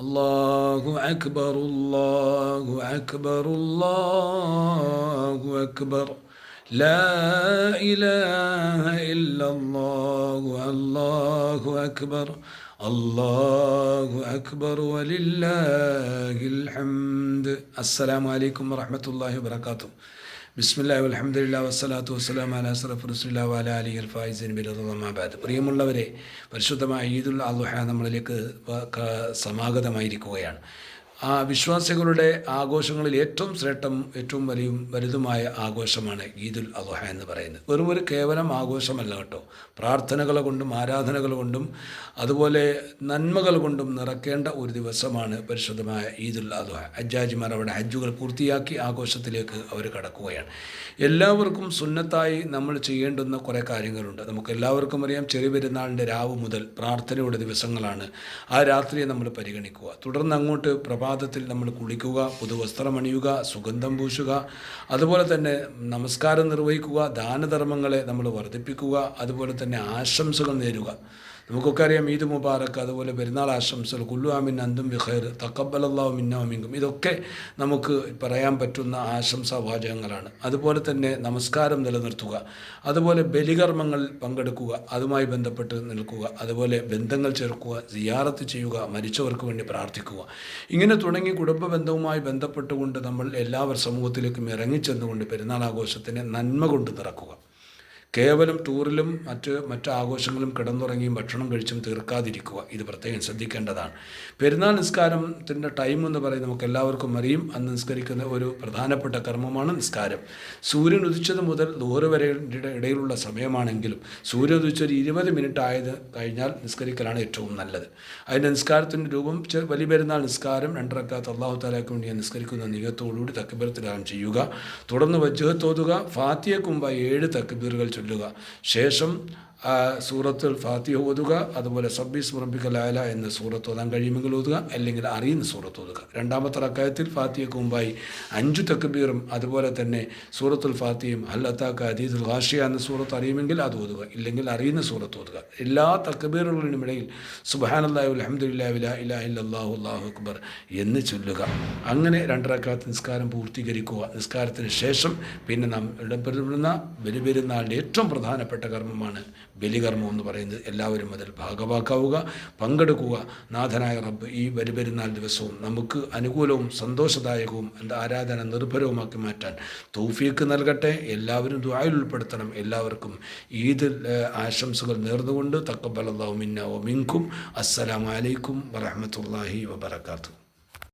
الله أكبر الله أكبر الله أكبر. لا إله إلا الله الله أكبر الله أكبر ولله الحمد. السلام عليكم ورحمة الله وبركاته. ബിസ്മില്ലാ അലഹമ്മദില്ല വസ്സലാത്തു വസ്സലാം അല അസ്റഫ് റസുല്ലാ വല അലി അൽഫായിസിൻ ബിറദാബാദ് പ്രിയമുള്ളവരെ പരിശുദ്ധമായ ഈദുൽ അലുഹ നമ്മളിലേക്ക് സമാഗതമായിരിക്കുകയാണ്. ആ വിശ്വാസികളുടെ ആഘോഷങ്ങളിൽ ഏറ്റവും ശ്രേഷ്ഠം ഏറ്റവും വലിയ വലുതുമായ ആഘോഷമാണ് ഈദുൽ അലഹ എന്ന് പറയുന്നത്. വെറും ഒരു കേവലം ആഘോഷമല്ല കേട്ടോ. പ്രാർത്ഥനകൾ കൊണ്ടും ആരാധനകൾ കൊണ്ടും അതുപോലെ നന്മകൾ കൊണ്ടും നിറക്കേണ്ട ഒരു ദിവസമാണ് പരിശുദ്ധമായ ഈദുൽ അലഹ ഹജ്ജാജിമാർ അവിടെ ഹജ്ജുകൾ പൂർത്തിയാക്കി ആഘോഷത്തിലേക്ക് അവർ കടക്കുകയാണ്. എല്ലാവർക്കും സുന്നത്തായി നമ്മൾ ചെയ്യേണ്ടുന്ന കുറേ കാര്യങ്ങളുണ്ട്. നമുക്ക് എല്ലാവർക്കും അറിയാം ചെറിയ പെരുന്നാളിന്റെ രാവ് മുതൽ പ്രാർത്ഥനയുടെ ദിവസങ്ങളാണ് ആ രാത്രിയെ നമ്മൾ പരിഗണിക്കുക. തുടർന്ന് അങ്ങോട്ട് പ്രഭാ പ്രഭാതത്തിൽ നമ്മൾ കുളിക്കുക പുതുവസ്ത്രമണിയുക സുഗന്ധം പൂശുക അതുപോലെ തന്നെ നമസ്കാരം നിർവഹിക്കുക ദാനധർമ്മങ്ങളെ നമ്മൾ വർദ്ധിപ്പിക്കുക അതുപോലെ തന്നെ ആശംസകൾ നേരുക. നമുക്കൊക്കെ അറിയാം ഈദ് മുബാറക്ക് അതുപോലെ പെരുന്നാൾ ആശംസകൾ കുല്ലു ആമിൻ അന്തും ബിഖൈർ തക്കബലല്ലാഹു മിന്നാമിങ്കും ഇതൊക്കെ നമുക്ക് പറയാൻ പറ്റുന്ന ആശംസാ വാചകങ്ങളാണ്. അതുപോലെ തന്നെ നമസ്കാരം നിലനിർത്തുക അതുപോലെ ബലികർമ്മങ്ങൾ പങ്കെടുക്കുക അതുമായി ബന്ധപ്പെട്ട് നിൽക്കുക അതുപോലെ ബന്ധങ്ങൾ ചേർക്കുക സിയാറത്ത് ചെയ്യുക മരിച്ചവർക്ക് വേണ്ടി പ്രാർത്ഥിക്കുക. ഇങ്ങനെ തുടങ്ങി കുടുംബ ബന്ധവുമായി ബന്ധപ്പെട്ടുകൊണ്ട് നമ്മൾ എല്ലാവർ സമൂഹത്തിലേക്കും ഇറങ്ങിച്ചെന്നുകൊണ്ട് പെരുന്നാൾ ആഘോഷത്തിന് നന്മ കൊണ്ട് നിറക്കുക. കേവലം ടൂറിലും മറ്റ് മറ്റ് ആഘോഷങ്ങളും കിടന്നുറങ്ങിയും ഭക്ഷണം കഴിച്ചും തീർക്കാതിരിക്കുക ഇത് പ്രത്യേകം ശ്രദ്ധിക്കേണ്ടതാണ്. പെരുന്നാൾ നിസ്കാരത്തിന്റെ ടൈം എന്ന് പറയുന്നത് നമുക്ക് എല്ലാവർക്കും അറിയും. അന്ന് നിസ്കരിക്കുന്ന ഒരു പ്രധാനപ്പെട്ട കർമ്മമാണ് നിസ്കാരം. സൂര്യൻ ഉദിച്ചത് മുതൽ ദൂരെ വരെ ഇടയിലുള്ള സമയമാണെങ്കിലും സൂര്യൻ ഉദിച്ചൊരു ഇരുപത് മിനിറ്റ് ആയത് കഴിഞ്ഞാൽ നിസ്കരിക്കലാണ് ഏറ്റവും നല്ലത്. അതിന്റെ നിസ്കാരത്തിന്റെ രൂപം വലിയ പെരുന്നാൾ നിസ്കാരം രണ്ടരക്കാത്ത അള്ളാഹു താലാക്ക് വേണ്ടി നിസ്കരിക്കുന്ന നിയത്തോടുകൂടി തക്കബീർത്തിലാണ് ചെയ്യുക. തുടർന്ന് വജ്ജഹത്തോതുക ഫാത്തിയക്കുമ്പ ഏഴ് തക്കബീറുകൾ ചൊല്ലുക ശേഷം സൂറത്തുൽ ഫാത്തിഹ ഓതുക അതുപോലെ സബ്ബീസ് മുറമ്പിക്കലായ എന്ന സൂറത്ത് ഓതാൻ കഴിയുമെങ്കിൽ ഓതുക അല്ലെങ്കിൽ അറിയുന്ന സൂറത്ത് ഓതുക. രണ്ടാമത്തെ റക്കായത്തിൽ ഫാത്തിഹക്ക് മുമ്പായി അഞ്ചു തക്കബീറും അതുപോലെ തന്നെ സൂറത്തുൽ ഫാത്തിയും അല്ലത്താക്ക അദീദുൽ ഹാഷിയ എന്ന സൂറത്ത് അറിയുമെങ്കിൽ അത് ഓതുക ഇല്ലെങ്കിൽ അറിയുന്ന സൂറത്ത് ഓതുക. എല്ലാ തക്കബീറുകളിലും ഇടയിൽ സുബാനല്ലാഹു അലഹമുല്ലാ ഇലാ ഇലാ ഇല്ലാഹു അള്ളാഹു അക്ബർ എന്ന് ചൊല്ലുക. അങ്ങനെ രണ്ടരക്കാലത്ത് നിസ്കാരം പൂർത്തീകരിക്കുക. നിസ്കാരത്തിന് ശേഷം പിന്നെ നാം ഇടപെടുന്ന ബലിപെരുന്നാളിന്റെ ഏറ്റവും പ്രധാനപ്പെട്ട കർമ്മമാണ് ബലികർമ്മം എന്ന് പറയുന്നത് എല്ലാവരും അതിൽ ഭാഗവാക്കാവുക പങ്കെടുക്കുക. നാഥനായ റബ്ബ് ഈ ബലിപെരുന്നാൾ ദിവസവും നമുക്ക് അനുകൂലവും സന്തോഷദായകവും എന്റെ ആരാധന നിർഭരവുമാക്കി മാറ്റാൻ തൗഫീക്ക് നൽകട്ടെ. എല്ലാവരും ദ്വായിൽ ഉൾപ്പെടുത്തണം. എല്ലാവർക്കും ഈദ് ആശംസകൾ നേർന്നുകൊണ്ട് തക്കബലല്ലാഹു മിന്ന അസ്സലാമു അസ്സലാമലൈക്കും വറഹമത്തല്ലാഹി വബർക്കാത്തു